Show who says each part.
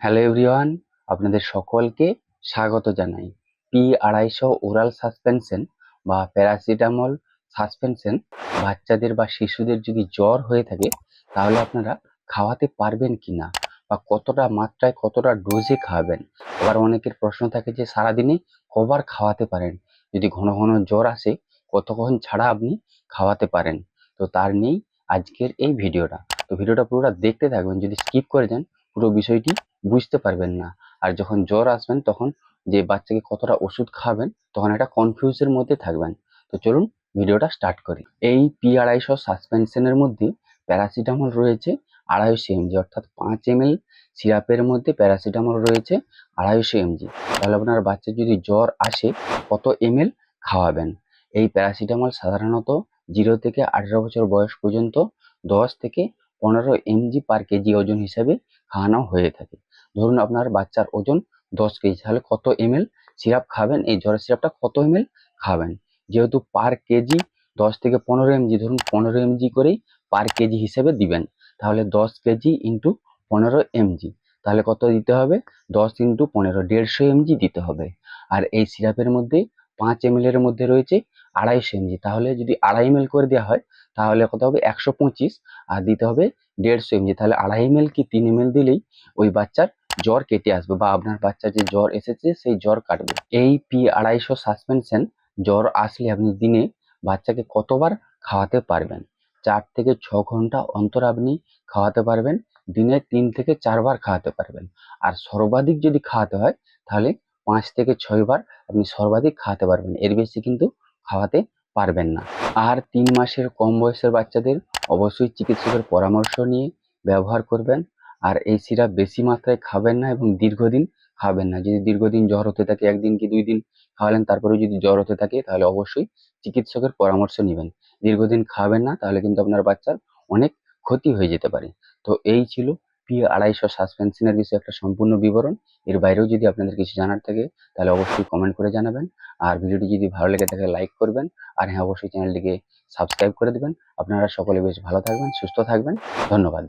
Speaker 1: Hello everyone, আপনাদের সকলকে স্বাগত জানাই। পি আড়াইশো ওরাল সাসপেনশন বা প্যারাসিটামল সাসপেনশন বাচ্চাদের বা শিশুদের যদি জ্বর হয়ে থাকে, তাহলে আপনারা খাওয়াতে পারবেন কি না বা কতটা মাত্রায় কতটা ডোজে খাওয়াবেন আবার অনেকের প্রশ্ন থাকে যে, সারাদিনে কবার খাওয়াতে পারেন? যদি ঘন ঘন জ্বর আসে, কতক্ষণ ছাড়া আপনি খাওয়াতে পারেন? তো তার নেই আজকের এই ভিডিওটা। তো ভিডিওটা পুরোটা দেখতে থাকবেন, যদি স্কিপ করে যান পুরো বিষয়টি বুঝতে পারবেন না। আর যখন জ্বর আসবেন তখন যে বাচ্চাকে কতটা ওষুধ খাওয়াবেন তখন একটা কনফিউজের মধ্যে থাকবেন। তো চলুন ভিডিওটা স্টার্ট করি। এই পি আড়াইশো সাসপেনশনের মধ্যে প্যারাসিটামল রয়েছে আড়াইশো এমজি অর্থাৎ পাঁচ এম এল সিরাপের মধ্যে প্যারাসিটামল রয়েছে আড়াইশো এমজি তাহলে আপনার বাচ্চা যদি জ্বর আসে, কত এম এল খাওয়াবেন? এই প্যারাসিটামল সাধারণত জিরো থেকে আঠেরো বছর বয়স পর্যন্ত দশ থেকে পনেরো এমজি পার কেজি ওজন হিসাবে খাওয়ানো হয়ে থাকে। ধরুন আপনার বাচ্চার ওজন দশ কেজি, তাহলে কত এমএল সিরাপ খাবেন? এই জ্বরের সিরাপটা কত এমএল খাবেন? যেহেতু পার কেজি দশ থেকে পনেরো এমজি, ধরুন পনেরো এমজি করেই পার কেজি হিসেবে দিবেন, তাহলে দশ কেজি ইন্টু পনেরো এমজি, তাহলে কত দিতে হবে? দশ ইন্টু পনেরো, দেড়শো এমজি দিতে হবে। আর এই সিরাপের মধ্যে পাঁচ এম এর মধ্যে রয়েছে আড়াইশো এমজি, তাহলে যদি আড়াই এম করে দেওয়া হয়, তাহলে কত হবে? একশো পঁচিশ, আর দিতে হবে দেড়শো এমজি তাহলে আড়াই এম কি তিন এম দিলেই ওই বাচ্চার জ্বর কেটে আসবে বা আপনার বাচ্চার যে জ্বর এসেছে সেই জ্বর কাটবে। এই পি আড়াইশো সাসপেনশন জ্বর আসলে আপনি দিনে বাচ্চাকে কতবার খাওয়াতে পারবেন? চার থেকে ছ ঘণ্টা অন্তর আপনি খাওয়াতে পারবেন, দিনে তিন থেকে চারবার খাওয়াতে পারবেন। আর সর্বাধিক যদি খাওয়াতে হয়, তাহলে পাঁচ থেকে ছয়বার আপনি সর্বাধিক খাওয়াতে পারবেন। এর বেশি কিন্তু খাওয়াতে পারবেন না। আর তিন মাসের কম বয়সের বাচ্চাদের অবশ্যই চিকিৎসকের পরামর্শ নিয়ে ব্যবহার করবেন। আর এই সিরাপ বেশি মাত্রায় খাবেন না এবং দীর্ঘদিন খাবেন না। যদি দীর্ঘদিন জ্বর হতে থাকে, একদিন কি দুই দিন খাওয়ালেন তারপরে যদি জ্বর হতে থাকে, তাহলে অবশ্যই চিকিৎসকের পরামর্শ নেবেন। দীর্ঘদিন খাবেন না, তাহলে কিন্তু আপনার বাচ্চার অনেক ক্ষতি হয়ে যেতে পারে। তো এই ছিল পি আড়াইশো সাসপেনশনের বিষয়ে একটা সম্পূর্ণ বিবরণ। এর বাইরেও যদি আপনাদের কিছু জানার থাকে, তাহলে অবশ্যই কমেন্ট করে জানাবেন। আর ভিডিওটি যদি ভালো লেগে থাকে লাইক করবেন। আর হ্যাঁ অবশ্যই চ্যানেলটিকে সাবস্ক্রাইব করে দেবেন। আপনারা সকলে বেশ ভালো থাকবেন, সুস্থ থাকবেন। ধন্যবাদ।